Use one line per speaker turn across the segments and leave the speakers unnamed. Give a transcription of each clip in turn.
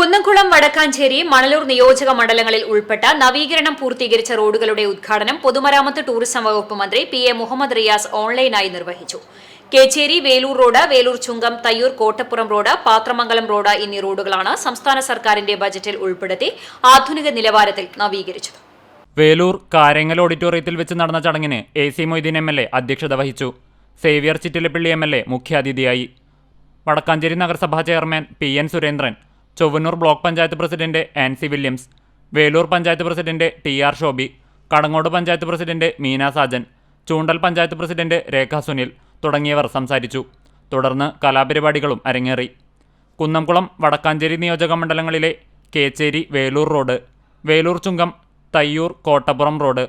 കുന്നംകുളം വടക്കാഞ്ചേരി മണലൂർ നിയോജക മണ്ഡലങ്ങളിൽ ഉൾപ്പെട്ട നവീകരണം പൂർത്തീകരിച്ച റോഡുകളുടെ ഉദ്ഘാടനം പൊതുമരാമത്ത് ടൂറിസം വകുപ്പ് മന്ത്രി പി എ മുഹമ്മദ് റിയാസ് ഓൺലൈനായി നിർവഹിച്ചു. Kecheri Velur road Velur Chungam Thayyur Kottappuram road Pathramangalam road എന്നീ റോഡുകളാണ് സംസ്ഥാന സർക്കാരിന്റെ ബജറ്റിൽ ഉൾപ്പെടുത്തി ആധുനിക നിലവാരത്തിൽ നവീകരിച്ചത്.
വേലൂർ കാരങ്ങൽ ഓഡിറ്റോറിയത്തിൽ വെച്ച് നടന്ന ചടങ്ങിന് A C Moideen M L A അധ്യക്ഷത വഹിച്ചു. Xavier Chittilappally M L A മുഖ്യാതിഥിയായി. വടക്കാഞ്ചേരി നഗരസഭാ chairman P N Surendran Chowannur block panchayat president Ancy Williams Velur panchayat president T R Shobi Kadangode panchayat president Meena Sajan Choondal panchayat president Rekha Sunil തുടങ്ങിയവർ സംസാരിച്ചു. തുടർന്ന് കലാപരിപാടികളും അരങ്ങേറി. കുന്നംകുളം വടക്കാഞ്ചേരി നിയോജക മണ്ഡലങ്ങളിലെ Kecheri Velur road Velur Chungam Thayyur Kottappuram road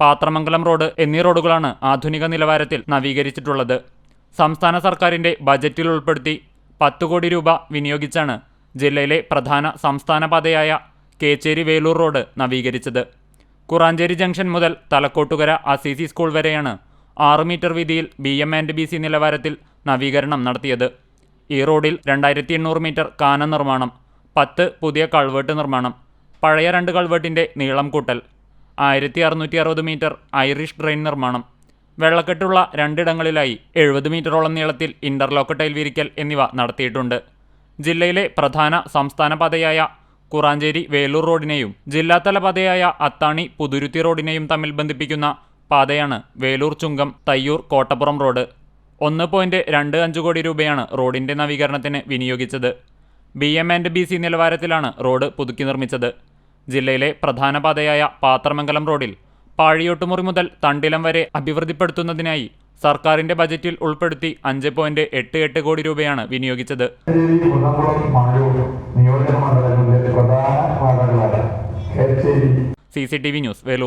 Pathramangalam road എന്നീ റോഡുകളാണ് ആധുനിക നിലവാരത്തിൽ നവീകരിച്ചിട്ടുള്ളത്. സംസ്ഥാന സർക്കാരിന്റെ ബജറ്റിൽ ഉൾപ്പെടുത്തി പത്ത് കോടി രൂപ വിനിയോഗിച്ചാണ് ജില്ലയിലെ പ്രധാന സംസ്ഥാന പാതയായ കേച്ചേരി വേലൂർ റോഡ് നവീകരിച്ചത്. കുറാഞ്ചേരി ജംഗ്ഷൻ മുതൽ തലക്കോട്ടുകര അസിസി സ്കൂൾ വരെയാണ് ആറ് മീറ്റർ വീതിയിൽ B M and B C നിലവാരത്തിൽ നവീകരണം നടത്തിയത്. ഈ റോഡിൽ രണ്ടായിരത്തി എണ്ണൂറ് മീറ്റർ കാന നിർമ്മാണം പത്ത് പുതിയ കൾവേട്ട് നിർമ്മാണം പഴയ രണ്ട് കൾവേട്ടിന്റെ നീളം കൂട്ടൽ ആയിരത്തി അറുന്നൂറ്റി അറുപത് മീറ്റർ ഐറിഷ് ഡ്രെയിൻ നിർമ്മാണം വെള്ളക്കെട്ടുള്ള രണ്ടിടങ്ങളിലായി എഴുപത് മീറ്ററോളം നീളത്തിൽ ഇന്റർലോക്ക് ടൈൽ വിരിക്കൽ എന്നിവ നടത്തിയിട്ടുണ്ട്. ജില്ലയിലെ പ്രധാന സംസ്ഥാന പാതയായ കുറാഞ്ചേരി വേലൂർ റോഡിനെയും ജില്ലാതല പാതയായ അത്താണി പുതുരുത്തി റോഡിനെയും തമ്മിൽ ബന്ധിപ്പിക്കുന്ന പാതയാണ് വേലൂർ ചുങ്കം തയ്യൂർ കോട്ടപ്പുറം റോഡ്. ഒന്ന് പോയിന്റ് രണ്ട് അഞ്ച് കോടി രൂപയാണ് റോഡിന്റെ നവീകരണത്തിന് വിനിയോഗിച്ചത്. B M and B C നിലവാരത്തിലാണ് road പുതുക്കി നിർമ്മിച്ചത്. ജില്ലയിലെ പ്രധാന പാതയായ പാത്രമംഗലം റോഡിൽ പാഴിയോട്ടുമുറി മുതൽ തണ്ടിലം വരെ അഭിവൃദ്ധിപ്പെടുത്തുന്നതിനായി സർക്കാരിന്റെ ബജറ്റിൽ ഉൾപ്പെടുത്തി അഞ്ച് പോയിന്റ് എട്ട് എട്ട് കോടി രൂപയാണ് വിനിയോഗിച്ചത്. C C T V news Velur.